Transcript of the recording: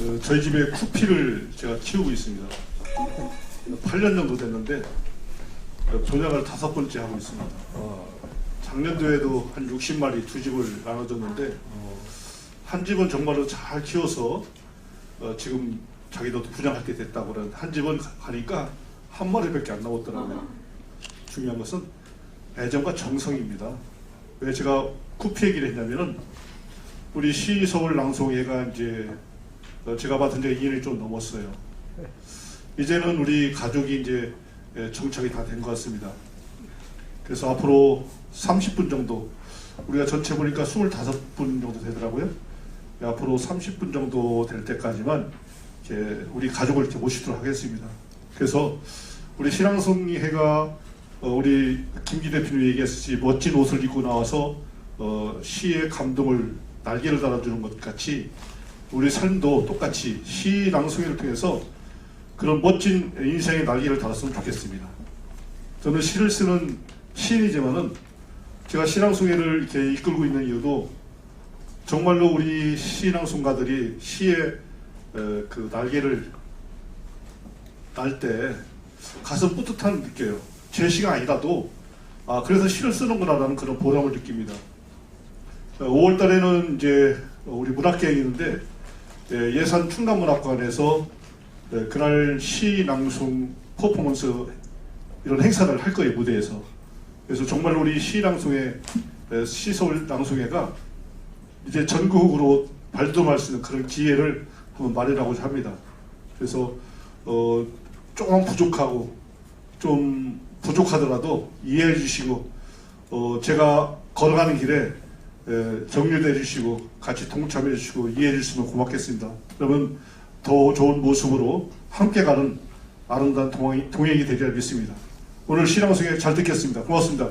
그 저희 집에 쿠피를 제가 키우고 있습니다. 8년 정도 됐는데 어, 분양을 다섯 번째 하고 있습니다. 작년도에도 한 60마리 두 집을 나눠줬는데 한 집은 정말로 잘 키워서 어, 지금 자기도 분양할 때 됐다고 그러는데 한 집은 가- 가니까 한 마리밖에 안 나왔더라고요. 중요한 것은 애정과 정성입니다. 왜 제가 쿠피 얘기를 했냐면은 우리 시서울 낭송회가 이제 어, 제가 맡은 지가 2년이 좀 넘었어요. 이제는 우리 가족이 이제 예, 정착이 다 된 것 같습니다. 그래서 앞으로 30분 정도 우리가 전체 보니까 25분 정도 되더라고요. 예, 앞으로 30분 정도 될 때까지만 이렇게 우리 가족을 이렇게 모시도록 하겠습니다. 그래서 우리 신앙송회가 어, 우리 김기 대표님 얘기했듯이 멋진 옷을 입고 나와서 어, 시의 감동을 날개를 달아주는 것 같이 우리 삶도 똑같이 시 낭송회를 통해서 그런 멋진 인생의 날개를 달았으면 좋겠습니다. 저는 시를 쓰는 시인이지만은 제가 신앙송회를 이렇게 이끌고 있는 이유도 정말로 우리 신앙송가들이 시의 에, 그 날개를 날 때 가슴 뿌듯함 느껴요. 제 시가 아니라도 아 그래서 시를 쓰는구나라는 그런 보람을 느낍니다. 5월 달에는 이제 우리 문학계획이 있는데 예, 예산 충남문학관에서 예, 그날 시 낭송 퍼포먼스 이런 행사를 할 거예요 무대에서. 그래서 정말 우리 시 낭송회 예, 시서울 낭송회가 이제 전국으로 발돋움할 수 있는 그런 기회를 한번 마련하고자 합니다. 그래서 어, 조금 부족하고 좀 부족하더라도 이해해 주시고 어, 제가 걸어가는 길에 에, 격려해 주시고 같이 동참해 주시고 이해해 주시면 고맙겠습니다. 그러면 더 좋은 모습으로 함께 가는 아름다운 동행이, 동행이 되리라 믿습니다. 오늘 신앙송에 잘 듣겠습니다. 고맙습니다.